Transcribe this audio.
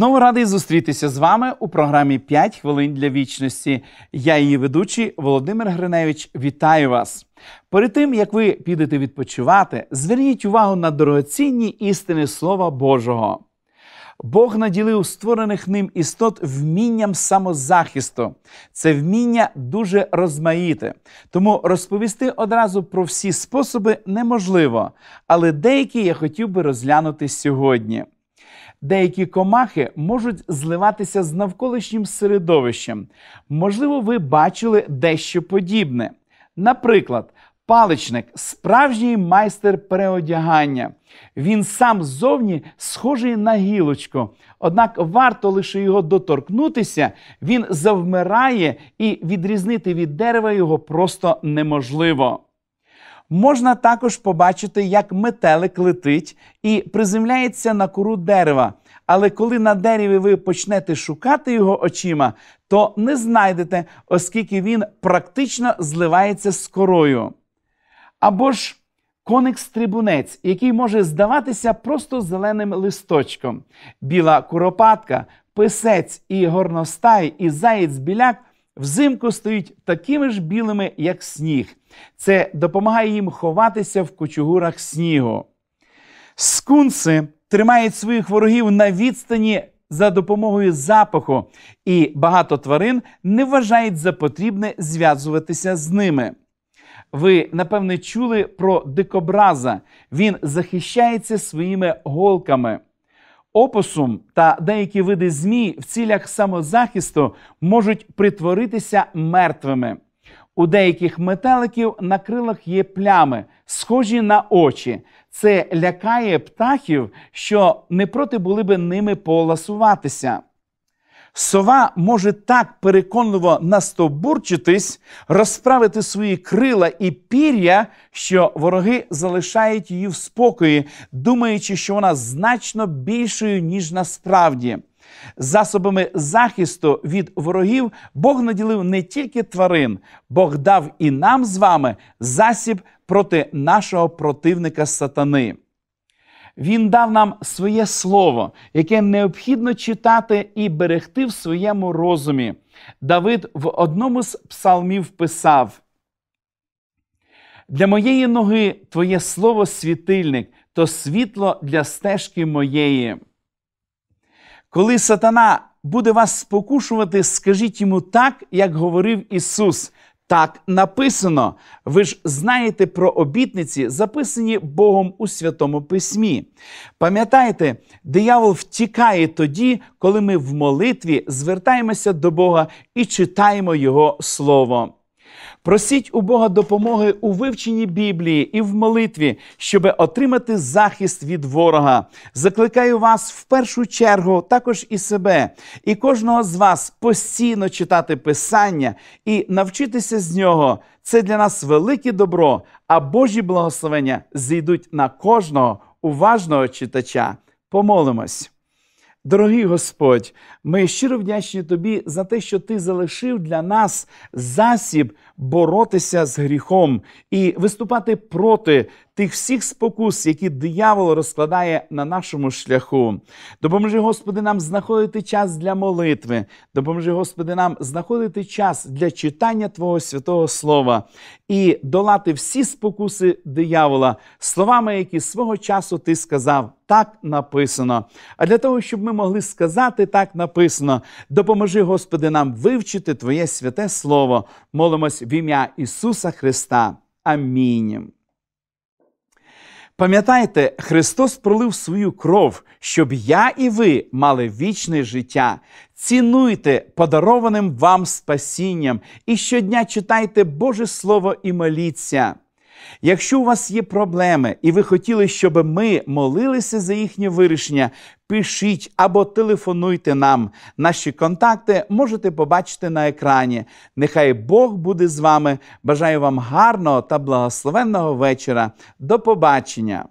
Знову радий зустрітися з вами у програмі «5 хвилин для вічності. Я її ведучий Володимир Гриневич. Вітаю вас! Перед тим як ви підете відпочивати, зверніть увагу на дорогоцінні істини Слова Божого. Бог наділив створених ним істот вмінням самозахисту. Це вміння дуже розмаїте. Тому розповісти одразу про всі способи неможливо, але деякі я хотів би розглянути сьогодні. Деякі комахи можуть зливатися з навколишнім середовищем. Можливо, ви бачили дещо подібне. Наприклад, паличник справжній майстер переодягання. Він сам ззовні схожий на гілочку. Однак варто лише його доторкнутися, він завмирає і відрізнити від дерева його просто неможливо. Можна також побачити, як метелик летить і приземляється на кору дерева. Але коли на дереві ви почнете шукати його очима, то не знайдете, оскільки він практично зливається з корою. Або ж коник-стрибунець, який може здаватися просто зеленим листочком. Біла куропатка, писець і горностай, і заєць-біляк взимку стають такими ж білими, як сніг. Це допомагає їм ховатися в кучугурах снігу. Скунси тримають своїх ворогів на відстані за допомогою запаху, і багато тварин не вважають за потрібне зв'язуватися з ними. Ви, напевне, чули про дикобраза. Він захищається своїми голками. Опосум та деякі види змій в цілях самозахисту можуть притворитися мертвими. У деяких метеликів на крилах є плями, схожі на очі. Це лякає птахів, що не проти були би ними поласуватися. Сова може так переконливо настовбурчитись, розправити свої крила і пір'я, що вороги залишають її в спокої, думаючи, що вона значно більшою, ніж насправді. Засобами захисту від ворогів Бог наділив не тільки тварин, Бог дав і нам з вами засіб проти нашого противника сатани. Він дав нам своє слово, яке необхідно читати і берегти в своєму розумі. Давид в одному з псалмів писав: Для моєї ноги Твоє слово світильник, то світло для стежки моєї. Коли сатана буде вас спокушувати, скажіть йому так, як говорив Ісус. Так написано. Ви ж знаєте про обітниці, записані Богом у Святому Письмі. Пам'ятайте, диявол втікає тоді, коли ми в молитві звертаємося до Бога і читаємо Його Слово. Просіть у Бога допомоги у вивченні Біблії і в молитві, щоб отримати захист від ворога. Закликаю вас в першу чергу, також і себе, і кожного з вас постійно читати Писання і навчитися з нього. Це для нас велике добро, а Божі благословення зійдуть на кожного уважного читача. Помолимось. Дорогий Господь, ми щиро вдячні Тобі за те, що Ти залишив для нас засіб боротися з гріхом і виступати проти тих всіх спокус, які диявол розкладає на нашому шляху. Допоможи, Господи, нам знаходити час для молитви. Допоможи, Господи, нам знаходити час для читання Твого святого Слова і долати всі спокуси диявола словами, які свого часу Ти сказав. Так написано. А для того, щоб ми могли сказати так написано, допоможи, Господи, нам вивчити Твоє святе Слово. Молимось в ім'я Ісуса Христа. Амінь. Пам'ятайте, Христос пролив свою кров, щоб я і ви мали вічне життя. Цінуйте подарованим вам спасінням і щодня читайте Боже Слово і моліться. Якщо у вас є проблеми, і ви хотіли, щоб ми молилися за їхнє вирішення, пишіть або телефонуйте нам. Наші контакти можете побачити на екрані. Нехай Бог буде з вами. Бажаю вам гарного та благословенного вечора. До побачення!